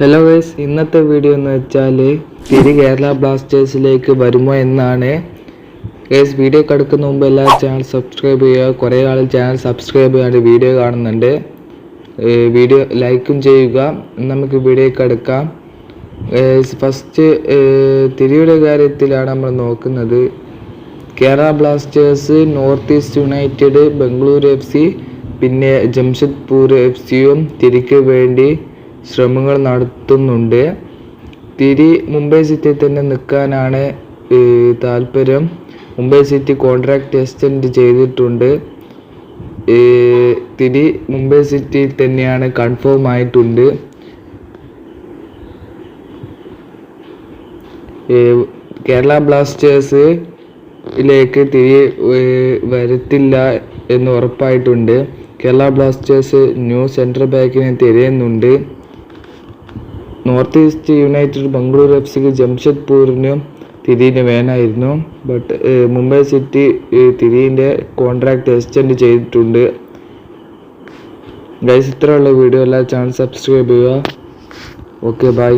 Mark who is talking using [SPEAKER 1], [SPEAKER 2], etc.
[SPEAKER 1] Hello guys ഇന്നത്തെ video എന്ന് വെച്ചാൽ തിരി കേരള ബ്ലാസ്റ്റേഴ്സിലേക്ക് വരുമോ എന്നാണ്. ഗൈസ് വീഡിയോ കിടക്കുന്ന മുമ്പ് എല്ലാ ചാനൽ സബ്സ്ക്രൈബ് ചെയ്യുക. കുറേ ആൾ ചാനൽ സബ്സ്ക്രൈബ് ചെയ്യാണ്ട് വീഡിയോ കാണുന്നുണ്ട്. വീഡിയോ ലൈക്കും ചെയ്യുക. നമുക്ക് വീഡിയോ കിടക്കാം ഫസ്റ്റ് തിരിയുടെ കാര്യത്തിലാണ് നമ്മൾ നോക്കുന്നത്. Kerala Blasters North East United Bengaluru F C പിന്നെ ജംഷഡ്പൂർ എഫ് സിയും തിരിക്ക് വേണ്ടി ശ്രമങ്ങൾ നടത്തുന്നുണ്ട്. തിരി മുംബൈ സിറ്റി തന്നെ നിൽക്കാനാണ് താല്പര്യം. മുംബൈ സിറ്റി കോൺട്രാക്ട് എക്സ്റ്റെൻഡ് ചെയ്തിട്ടുണ്ട്. തിരി മുംബൈ സിറ്റിയിൽ തന്നെയാണ് കൺഫേം ആയിട്ടുണ്ട്. കേരള ബ്ലാസ്റ്റേഴ്സ് ിലേക്ക് തിരികെ ഏർ വരത്തില്ല എന്ന് ഉറപ്പായിട്ടുണ്ട്. കേരള ബ്ലാസ്റ്റേഴ്സ് ന്യൂ സെൻട്രൽ ബാക്കിനെ തിരയുന്നുണ്ട്. North East United Bengaluru F സിക്ക് ജംഷഡ്പൂരിനും തിരിയിന് വേണമായിരുന്നു ബട്ട് മുംബൈ സിറ്റി തിരിന്റെ കോൺട്രാക്ട് എക്സ്റ്റെൻഡ് ചെയ്തിട്ടുണ്ട്. ഗൈസ് ഇത്രയുള്ള വീഡിയോ. എല്ലാ ചാനൽ സബ്സ്ക്രൈബ് ചെയ്യുക. Okay bye.